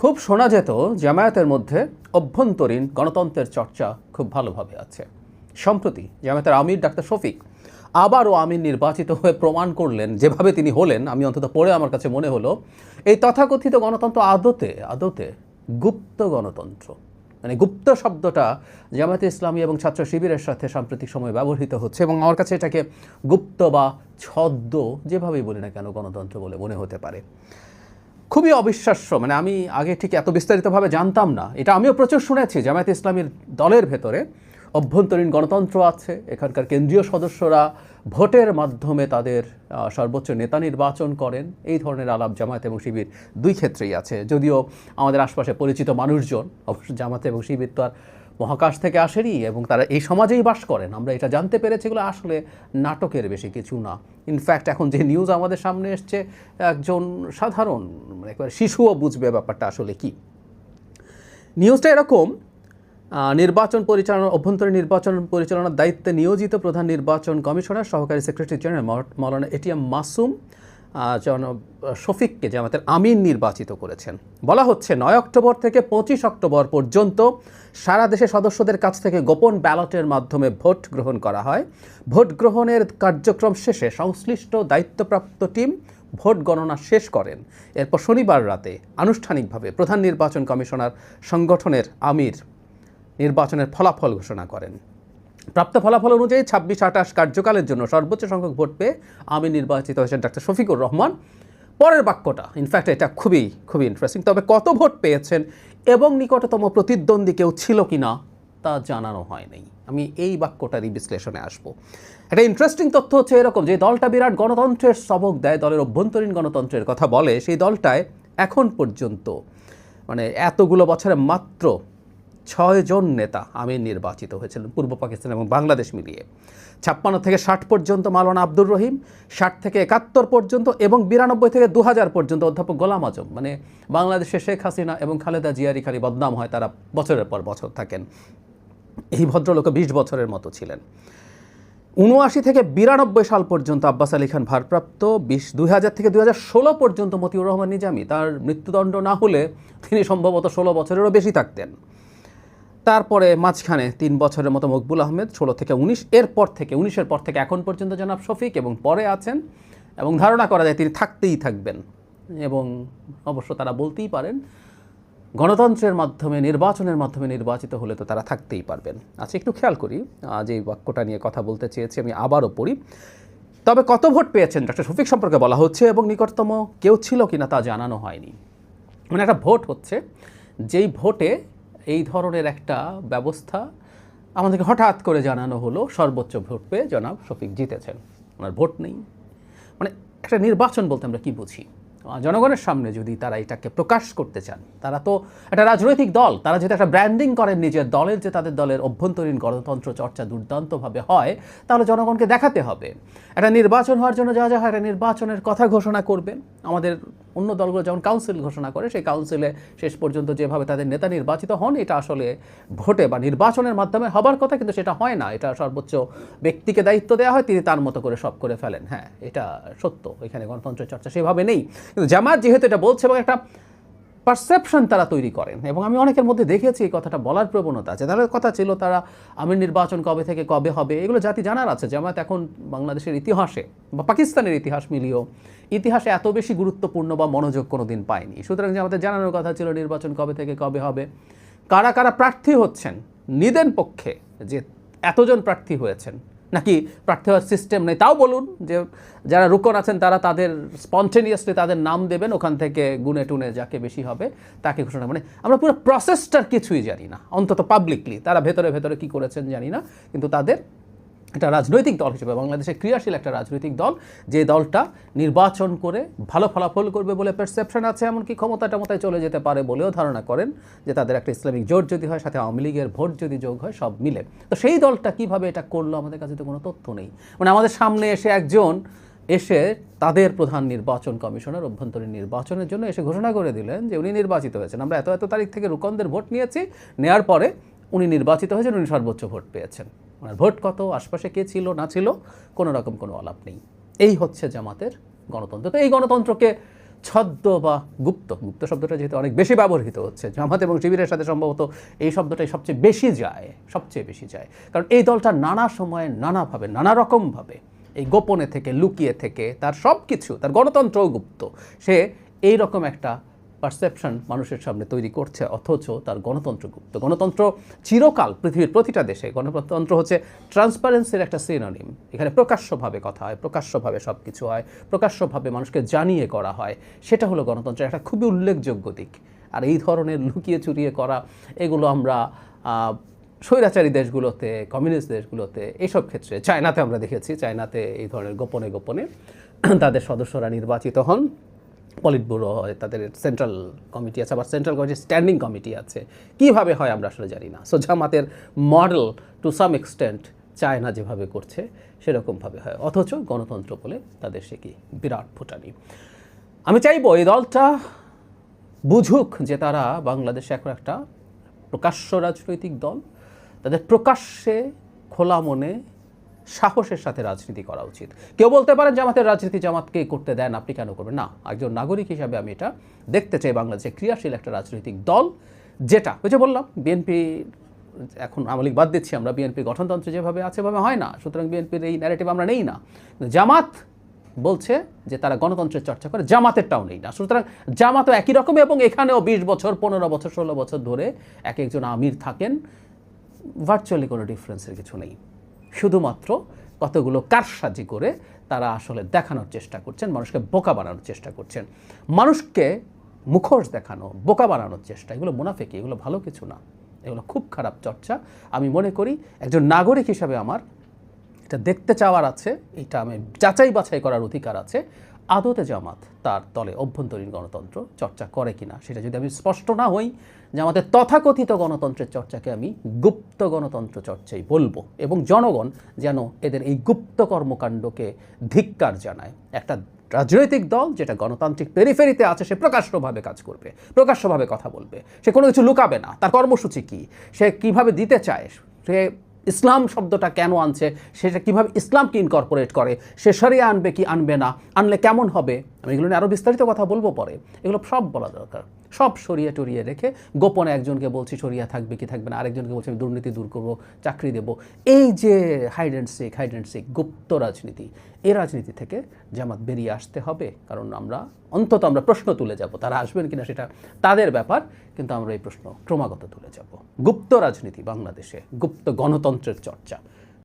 খুব শোনা যেত জামায়াতের মধ্যে অভ্যন্তরীণ গণতন্ত্রের চর্চা খুব ভালোভাবে আছে। সম্প্রতি জামায়াতের আমির ডাক্তার শফিক আবারও আমির নির্বাচিত হয়ে প্রমাণ করলেন, যেভাবে তিনি হলেন, আমি অন্তত পড়ে আমার কাছে মনে হলো, এই তথাকথিত গণতন্ত্র আদতে আদতে গুপ্ত গণতন্ত্র। মানে গুপ্ত শব্দটা জামায়াতে ইসলামী এবং ছাত্র শিবিরের সাথে সাম্প্রতিক সময়ে ব্যবহৃত হচ্ছে এবং আমার কাছে এটাকে গুপ্ত বা ছদ্ম, যেভাবেই বলি না কেন, গণতন্ত্র বলে মনে হতে পারে। খুবই অবিশ্বাস্য মানে আমি আগে ঠিক এত বিস্তারিতভাবে জানতাম না। এটা আমিও প্রচুর শুনেছি, জামায়াত ইসলামীর দলের ভেতরে। অভ্যন্তরীণ গণতন্ত্র আছে, এখানকার কেন্দ্রীয় সদস্যরা ভোটের মাধ্যমে তাদের সর্বোচ্চ নেতা নির্বাচন করেন। এই ধরনের আলাপ জামায়াত এবং শিবির দুই ক্ষেত্রেই আছে। যদিও আমাদের আশপাশে পরিচিত মানুষজন, অবশ্য জামায়াত এবং শিবির তো আর মহাকাশ থেকে আসেনি এবং তারা এই সমাজেই বাস করেন। আমরা এটা জানতে পেরেছি এগুলো আসলে নাটকের বেশি কিছু না। ইনফ্যাক্ট এখন যে নিউজ আমাদের সামনে এসছে, একজন সাধারণ মানে একবার শিশুও বুঝবে ব্যাপারটা আসলে কি। নিউজটা এরকম নির্বাচন পরিচালনা, অভ্যন্তরীণ নির্বাচন পরিচালনার দায়িত্বে নিয়োজিত প্রধান নির্বাচন কমিশনার, সহকারী secretary general Maulana ATM Masum জনাব শফিককে জামাতের আমিন নির্বাচিত করেছেন। বলা হচ্ছে নয় অক্টোবর থেকে পঁচিশ অক্টোবর পর্যন্ত সারা দেশে সদস্যদের কাছ থেকে গোপন ব্যালটের মাধ্যমে ভোট গ্রহণ করা হয়। ভোট গ্রহণের কার্যক্রম শেষে সংশ্লিষ্ট দায়িত্বপ্রাপ্ত টিম ভোট গণনা শেষ করেন। এরপর শনিবার রাতে আনুষ্ঠানিকভাবে প্রধান নির্বাচন কমিশনার সংগঠনের আমির নির্বাচনের ফলাফল ঘোষণা করেন। প্রাপ্ত ফলাফল অনুযায়ী ছাব্বিশ আঠাশ কার্যকালের জন্য সর্বোচ্চ সংখ্যক ভোট পেয়ে আমি নির্বাচিত হয়েছেন ডাক্তার শফিকুর রহমান। পরের বাক্যটা ইনফ্যাক্ট এটা খুবই খুবই ইন্টারেস্টিং তবে কত ভোট পেয়েছেন এবং নিকটতম প্রতিদ্বন্দ্বী কেউ ছিল কি না তা জানানো হয়নি। আমি এই বাক্যটারই বিশ্লেষণে আসব। একটা ইন্টারেস্টিং তথ্য হচ্ছে এরকম যে, দলটা বিরাট গণতন্ত্রের সবক দেয়, দলের অভ্যন্তরীণ গণতন্ত্রের কথা বলে, সেই দলটায় এখন পর্যন্ত মানে এতগুলো বছরে মাত্র ছয়জন নেতা আমির নির্বাচিত হয়েছিলেন, পূর্ব পাকিস্তান এবং বাংলাদেশ মিলিয়ে। ছাপ্পান্ন থেকে ষাট পর্যন্ত মাওলানা আব্দুর রহিম, ষাট থেকে একাত্তর পর্যন্ত এবং বিরানব্বই থেকে দু হাজার পর্যন্ত অধ্যাপক গোলাম আজম মানে বাংলাদেশে শেখ হাসিনা এবং খালেদা জিয়ারি খালি বদনাম হয় তারা বছরের পর বছর থাকেন। এই ভদ্রলোক বিশ বছরের মতো ছিলেন। উনআশি থেকে বিরানব্বই সাল পর্যন্ত আব্বাস আলী খান ভারপ্রাপ্ত, বিশ দুই হাজার থেকে দুই হাজার ষোলো পর্যন্ত মতিউর রহমান নিজামি, তার মৃত্যুদণ্ড না হলে তিনি সম্ভবত ষোলো বছরেরও বেশি থাকতেন। তারপরে মাঝখানে তিন বছরের মতো মকবুল আহমেদ, ষোলো থেকে উনিশ, এরপর থেকে, উনিশের পর থেকে এখন পর্যন্ত জনাব শফিক এবং পরে আছেন এবং ধারণা করা যায় তিনি থাকতেই থাকবেন এবং অবশ্য তারা বলতেই পারেন, গণতন্ত্রের মাধ্যমে, নির্বাচনের মাধ্যমে নির্বাচিত হলে তো তারা থাকতেই পারবেন। আচ্ছা একটু খেয়াল করি এই বাক্যটা নিয়ে কথা বলতে চেয়েছি, আমি আবারও পড়ি। তবে কত ভোট পেয়েছেন? ডক্টর শফিক সম্পর্কে বলা হচ্ছে এবং নিকটতম কেউ ছিল কিনা তা জানানো হয়নি। মানে একটা ভোট হচ্ছে, যেই ভোটে এই ধরনের একটা ব্যবস্থা আমাদেরকে হঠাৎ করে জানানো হলো, সর্বোচ্চ ভোট পেয়ে জনাব শফিক জিতেছেন। ওনার ভোট নেই। মানে একটা নির্বাচন বলতে আমরা কি বুঝি? জনগণের সামনে যদি তারা এটাকে প্রকাশ করতে চান, তারা তো একটা রাজনৈতিক দল, তারা যদি একটা ব্র্যান্ডিং করেন নিজের দলের, যে তাদের দলের অভ্যন্তরীণ গণতন্ত্র চর্চা দুর্দান্তভাবে হয়, তাহলে জনগণকে দেখাতে হবে। একটা নির্বাচন হওয়ার জন্য যা যা হয়, একটা নির্বাচনের কথা ঘোষণা করবেন। আমাদের অন্য দলগুলো যেমন কাউন্সিল ঘোষণা করে, সেই কাউন্সিলে শেষ পর্যন্ত যেভাবে তাদের নেতা নির্বাচিত হন, এটা আসলে ভোটে বা নির্বাচনের মাধ্যমে হবার কথা, কিন্তু সেটা হয় না। এটা সর্বোচ্চ ব্যক্তিকে দায়িত্ব দেওয়া হয়, তিনি তার মতো করে সব করে ফেলেন। হ্যাঁ এটা সত্য। এখানে গণতন্ত্রের চর্চা সেভাবে নেই। কিন্তু জামাত যেহেতু এটা বলছে এবং একটা পারসেপশন তারা তৈরি করেন। এবং আমি অনেকের মধ্যে দেখেছি এই কথাটা বলার প্রবণতা আছে। তাদের কথা ছিল তারা আমির নির্বাচন কবে থেকে কবে হবে, এগুলো জাতি জানার আছে। জামাত এখন বাংলাদেশের ইতিহাসে বা পাকিস্তানের ইতিহাস মিলিয়েও ইতিহাসে এত বেশি গুরুত্বপূর্ণ বা মনোযোগ কোনো দিন পায়নি। সুতরাং আমাদের জানানোর কথা ছিল নির্বাচন কবে থেকে কবে হবে। কারা কারা প্রার্থী হচ্ছেন, নিদেন পক্ষে যে এতজন প্রার্থী হয়েছেন নাকি প্রার্থী হওয়ার সিস্টেম নেই? তাও বলুন যে যারা রুকন আছেন, তারা তাদের স্পন্টেনিয়াসলি তাদের নাম দেবেন, ওখান থেকে গুনে টুনে যাকে বেশি হবে তাকে ঘোষণা মানে আমরা পুরো প্রসেসটার কিছুই জানি না, অন্তত পাবলিকলি তারা ভেতরে ভেতরে কি করেছেন জানি না, কিন্তু তাদের একটা রাজনৈতিক দল হিসেবে বাংলাদেশে ক্রিয়াশীল একটা রাজনৈতিক দল, যে দলটা নির্বাচন করে ভালো ফলাফল করবে বলে পারসেপশন আছে, এমনকি ক্ষমতা টমতায় চলে যেতে পারে বলেও ধারণা করেন যে তাদের একটা ইসলামিক জোট যদি হয়, সাথে আওয়ামী লীগের ভোট যদি যোগ হয়, সব মিলে। তো সেই দলটা কীভাবে এটা করল, আমাদের কাছে তো কোনো তথ্য নেই। মানে আমাদের সামনে এসে একজন এসে তাদের প্রধান নির্বাচন কমিশনার, অভ্যন্তরীণ নির্বাচনের জন্য এসে ঘোষণা করে দিলেন যে উনি নির্বাচিত হয়েছেন। আমরা এত এত তারিখ থেকে রুকনদের ভোট নিয়েছি, নেয়ার পরে উনি নির্বাচিত হয়েছেন, উনি সর্বোচ্চ ভোট পেয়েছেন। ওনার ভোট কত, আশপাশে কে ছিল, না ছিল, কোনো রকম কোনো আলাপ নেই। এই হচ্ছে জামাতের গণতন্ত্র। তো এই গণতন্ত্রকে ছদ্ম বা গুপ্ত গুপ্ত শব্দটা যেহেতু অনেক বেশি ব্যবহৃত হচ্ছে, জামাত এবং শিবিরের সাথে সম্ভবত এই শব্দটাই সবচেয়ে বেশি যায়, সবচেয়ে বেশি যায়। কারণ এই দলটা নানা সময়ে নানাভাবে, নানা রকমভাবে, এই গোপনে থেকে, লুকিয়ে থেকে, তার সব কিছু তার গণতন্ত্রও গুপ্ত। সে এই রকম একটা পারসেপশন মানুষের সামনে তৈরি করছে, অথচ তার গণতন্ত্র গুপ্ত। গণতন্ত্র চিরকাল পৃথিবীর প্রতিটা দেশে, গণতন্ত্র হচ্ছে ট্রান্সপারেন্সির একটা সিনোনিম এখানে প্রকাশ্যভাবে কথা হয়, প্রকাশ্যভাবে সব কিছু হয়, প্রকাশ্যভাবে মানুষকে জানিয়ে করা হয়। সেটা হলো গণতন্ত্রের একটা খুবই উল্লেখযোগ্য দিক। আর এই ধরনের লুকিয়ে চুরিয়ে করা, এগুলো আমরা স্বৈরাচারী দেশগুলোতে কমিউনিস্ট দেশগুলোতে এইসব ক্ষেত্রে, চায়নাতে আমরা দেখেছি, চায়নাতে এই ধরনের গোপনে গোপনে তাদের সদস্যরা নির্বাচিত হন। পলিট ব্যুরো হয়, তাদের সেন্ট্রাল কমিটি আছে, আবার সেন্ট্রাল কমিটি স্ট্যান্ডিং কমিটি আছে। কীভাবে হয় আমরা আসলে জানি না। সো জামাতের model to some extent China যেভাবে করছে, সেরকমভাবে হয়। অথচ গণতন্ত্র বলে তাদের সে কি বিরাট ফুটানি। আমি চাইব এই দলটা বুঝুক যে তারা বাংলাদেশে এখন একটা প্রকাশ্য রাজনৈতিক দল। তাদের প্রকাশ্যে খোলা মনে সাহসের সাথে রাজনীতি করা উচিত। কেউ বলতে পারেন জামাতের রাজনীতি জামাতকে করতে দেন, আপনি কেন করবেন? না, একজন নাগরিক হিসাবে আমি এটা দেখতে চাই বাংলাদেশে ক্রিয়াশীল একটা রাজনৈতিক দল, যেটা, ওই যে বললাম বিএনপি এখন আমলিক বাদ দিচ্ছি আমরা বিএনপি গঠনতন্ত্র যেভাবে আছে ভাবে হয় না। সুতরাং বিএনপির এই ন্যারেটিভ আমরা নেই না। জামাত বলছে যে তারা গণতন্ত্রের চর্চা করে জামাতেরটাও নেই না। সুতরাং জামাতও একই রকম এবং এখানেও বিশ বছর, পনেরো বছর, ষোলো বছর ধরে এক একজন আমির থাকেন। ভার্চুয়ালি কোনো ডিফারেন্সের কিছু নেই। শুধুমাত্র কতগুলো কারসাজি করে তারা আসলে দেখানোর চেষ্টা করছেন, মানুষকে বোকা বানানোর চেষ্টা করছেন। মানুষকে মুখোশ দেখানো, বোকা বানানোর চেষ্টা, এগুলো মুনাফেকি, এগুলো ভালো কিছু না। এগুলো খুব খারাপ চর্চা। আমি মনে করি একজন নাগরিক হিসাবে আমার এটা দেখতে চাওয়ার আছে, এটা আমি যাচাই বাছাই করার অধিকার আছে। আদতে জামাত তার দলে অভ্যন্তরীণ গণতন্ত্র চর্চা করে কিনা সেটা যদি আমি স্পষ্ট না হই যে আমাদের তথাকথিত গণতন্ত্রের চর্চাকে আমি গুপ্ত গণতন্ত্র চর্চাই বলব এবং জনগণ যেন এদের এই গুপ্ত কর্মকাণ্ডকে ধিক্কার জানায়। একটা রাজনৈতিক দল যেটা গণতান্ত্রিক পেরিফেরিতে আছে, সে প্রকাশ্যভাবে কাজ করবে, প্রকাশ্যভাবে কথা বলবে, সে কোনো কিছু লুকাবে না। তার কর্মসূচি কী? সে কীভাবে দিতে চায়? সে ইসলাম শব্দটা কেন আনছে? সেটা কীভাবে ইসলামকে ইনকর্পোরেট করে? সে সরিয়ে আনবে কি আনবে না? আনলে কেমন হবে? আমি এগুলো নিয়ে আরও বিস্তারিত কথা বলব পরে। এগুলো সব বলা দরকার। সব সরিয়ে টরিয়ে রেখে গোপনে একজনকে বলছি, সরিয়া থাকবে কি থাকবে না? আরেকজনকে বলছি, আমি দুর্নীতি দূর করব, চাকরি দেবো। এই যে hide and seek hide and seek গুপ্ত রাজনীতি এই রাজনীতি থেকে জামাত বেরিয়ে আসতে হবে। কারণ আমরা অন্তত আমরা প্রশ্ন তুলে যাব, তারা আসবেন কিনা সেটা তাদের ব্যাপার, কিন্তু আমরা এই প্রশ্ন ক্রমাগত তুলে যাব। গুপ্ত রাজনীতি বাংলাদেশে, গুপ্ত গণতন্ত্রের চর্চা।